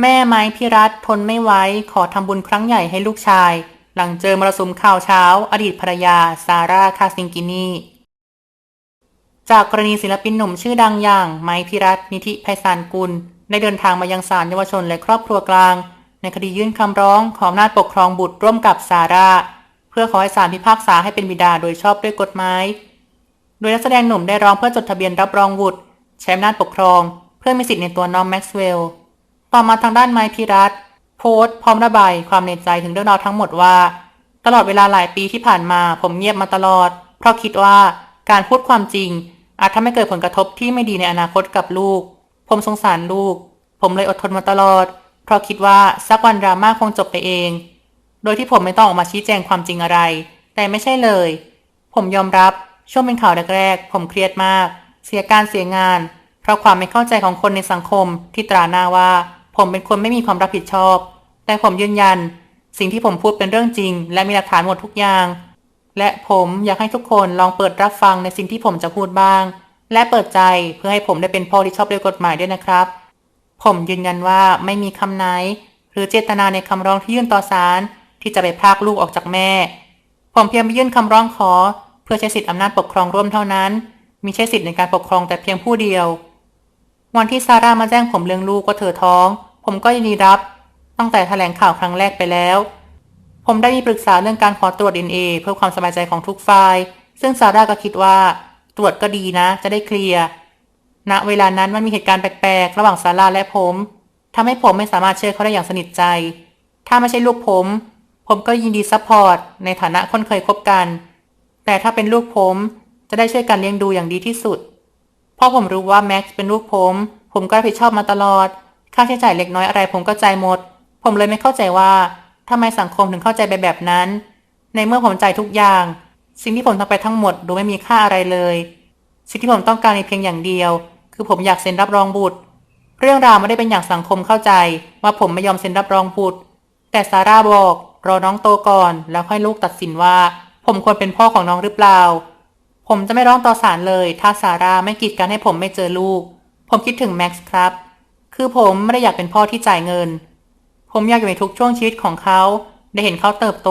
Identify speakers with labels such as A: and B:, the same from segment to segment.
A: แม่ไม้พิรัตทนไม่ไหวขอทำบุญครั้งใหญ่ให้ลูกชาย หลังเจอมรสุมข่าวเช้า อดีตภรรยา ซาร่าคาซิงกินีจากกรณีศิลปินหนุ่มชื่อดังอย่าง ไม้พิรัตนิธิไพศาลกุล ได้เดินทางมายังศาลเยาวชนและครอบครัวกลาง ในคดียื่นคำร้องขออำนาจปกครองบุตรร่วมกับซาร่า เพื่อขอให้ศาลพิพากษาให้เป็นบิดาโดยชอบด้วยกฎหมายโดยนักแสดงหนุ่มได้ร้องเพื่อจดทะเบียนรับรองบุตรใช้อำนาจปกครอง เพื่อมีสิทธิ์ในตัวน้องแม็กซ์เวลล์ ต่อมาทางด้านไมค์พิรัตโพสต์พร้อมระบายความในใจถึงเรื่องราวทั้งหมดว่า ตลอดเวลาหลายปีที่ผ่านมาผมเงียบมาตลอด เพราะคิดว่าการพูดความจริง อาจทำให้เกิดผลกระทบที่ไม่ดีในอนาคตกับลูก ผมสงสารลูก ผมเลยอดทนมาตลอด เพราะคิดว่าสักวันดราม่าคงจบไปเอง โดยที่ผมไม่ต้องออกมาชี้แจงความจริงอะไร แต่ไม่ใช่เลย ผมยอมรับช่วงเป็นข่าวแรกๆ ผมเครียดมาก เสียการเสียงาน เพราะความไม่เข้าใจของคนในสังคมที่ตราหน้าว่า ผมเป็นคนไม่มีความรับผิดชอบ แต่ผมยืนยัน สิ่งที่ผมพูดเป็นเรื่องจริง และมีหลักฐานหมดทุกอย่าง และผมอยากให้ทุกคนลองเปิดรับฟังในสิ่งที่ผมจะพูดบ้าง และเปิดใจเพื่อให้ผมได้เป็นพ่อที่ชอบด้วยกฎหมายด้วยนะครับ ผมยืนยันว่าไม่มีคำไหน หรือเจตนาในคำร้องที่ยื่นต่อศาลที่จะไปพรากลูกออกจากแม่ ผมเพียงไปยื่นคำร้องขอ เพื่อใช้สิทธิอำนาจปกครองร่วมเท่านั้น มีใช้สิทธิในการปกครองแต่เพียงผู้เดียว วันที่ซาร่ามาแจ้งผมเรื่องลูกว่าเธอท้อง ผมก็ยินดีรับ ตั้งแต่แถลงข่าวครั้งแรกไปแล้ว ผมได้มีปรึกษาเรื่องการขอตรวจ DNA เพื่อความสบายใจของทุกฝ่าย ซึ่งซาร่าก็คิดว่า ตรวจก็ดีนะ จะได้เคลียร์ณเวลานั้นมันมีเหตุการณ์แปลกๆ ระหว่างซาร่าและผมทำให้ผมไม่สามารถเชื่อเขาได้อย่างสนิทใจ ถ้าไม่ใช่ลูกผม ผมก็ยินดีซัพพอร์ตในฐานะคนเคยคบกัน แต่ถ้าเป็นลูกผมจะได้ช่วยกันเลี้ยงดูอย่างดีที่สุด ราะผมรู้ว่าแม็กซ์เป็นลูกผม ผมก็รับผิดชอบมาตลอด ค่าใช้จ่ายเล็กน้อยอะไรผมก็จ่ายหมด ผมเลยไม่เข้าใจว่าทำไมสังคมถึงเข้าใจไปแบบนั้น ในเมื่อผมจ่ายทุกอย่าง สิ่งที่ผมทำไปทั้งหมดดูไม่มีค่าอะไรเลย สิ่งที่ผมต้องการมีเพียงอย่างเดียว คือผมอยากเซ็นรับรองบุตร เรื่องราวไม่ได้เป็นอย่างสังคมเข้าใจ ว่าผมไม่ยอมเซ็นรับรองบุตร แต่ซาร่าบอกรอน้องโตก่อน แล้วค่อยลูกตัดสินว่า ผมควรเป็นพ่อของน้องหรือเปล่า ผมจะไม่ร้องต่อศาลเลย ถ้าซาร่าไม่กีดกันให้ผมไม่เจอลูก ผมคิดถึงแม็กซ์ครับ คือผมไม่ได้อยากเป็นพ่อที่จ่ายเงิน ผมอยากอยู่ในทุกช่วงชีวิตของเขา ได้เห็นเขาเติบโต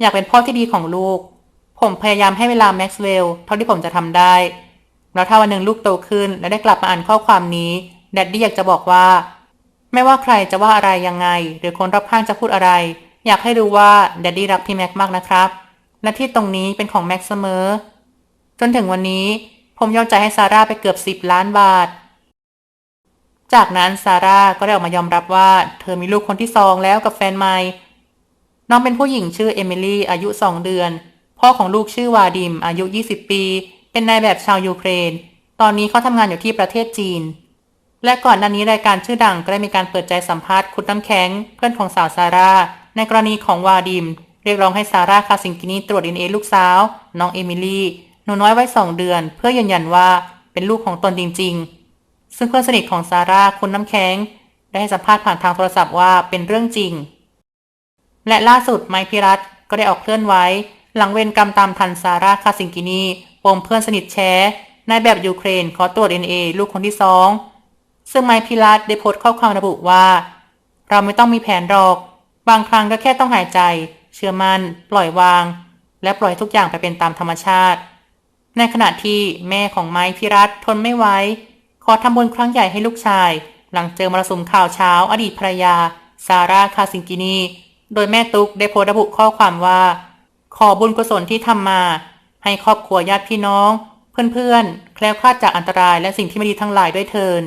A: อยากเป็นพ่อที่ดีของลูก ผมพยายามให้เวลาแม็กซ์เวลล์เท่าที่ผมจะทำได้ แล้วถ้าวันหนึ่งลูกโตขึ้นและได้กลับมาอ่านข้อความนี้แดดดี้อยากจะบอกว่า ไม่ว่าใครจะว่าอะไรยังไง หรือคนรอบข้างจะพูดอะไร อยากให้รู้ว่าแดดดี้รักพี่แม็กมากนะครับและที่ตรงนี้เป็นของแม็กเสมอ จนถึงวันนี้ผมยอมจ่ายให้ซาร่าไปเกือบ10ล้านบาท จากนั้นซาร่าก็ได้ออกมายอมรับว่า เธอมีลูกคนที่สองแล้วกับแฟนใหม่ น้องเป็นผู้หญิงชื่อเอมิลี่อายุ2เดือน พ่อของลูกชื่อวาดิม อายุ 20 ปี เป็นนายแบบชาวยูเครน ตอนนี้เขาทำงานอยู่ที่ประเทศจีน และก่อนหน้านี้รายการชื่อดังก็ได้มีการเปิดใจสัมภาษณ์คุณน้ำแข็ง เพื่อนของสาวซาร่าในกรณีของวาดิม เรียกร้องให้ซาร่าคาสิงกินีตรวจดีเอ็นเอลูกสาว น้องเอมิลี่ หนูน้อยไว้สองเดือน เพื่อยืนยันว่าเป็นลูกของตนจริง ๆ ซึ่งเพื่อนสนิทของซาร่าคุณน้ำแข็ง ได้ให้สัมภาษณ์ผ่านทางโทรศัพท์ว่าเป็นเรื่องจริง และล่าสุดไมค์พิรัตก็ได้ออกเคลื่อนไหวหลังเวรกรรมตามทันซาร่าคาสิงกินีปมเพื่อนสนิทแชร์นายแบบยูเครนขอตรวจ DNA ลูกคนที่สองซึ่งไมค์พิรัตได้โพสต์ข้อความระบุว่า เราไม่ต้องมีแผนหรอก บางครั้งก็แค่ต้องหายใจ เชื่อมัน่นปล่อยวาง และปล่อยทุกอย่างไปเป็นตามธรรมชาติ ในขณะที่แม่ของไม้พิรัตทนไม่ไหวขอทำบุญครั้งใหญ่ให้ลูกชาย หลังเจอมรสุมข่าวเช้าอดีตภรรยา ซาร่าคาซิงกินี โดยแม่ตุ๊กได้โพสต์ระบุข้อความว่า ขอบุญกุศลที่ทำมา ให้ครอบครัวญาติพี่น้อง เพื่อนๆ แคล้วคลาดจากอันตรายและสิ่งที่ไม่ดีทั้งหลายด้วยเทิน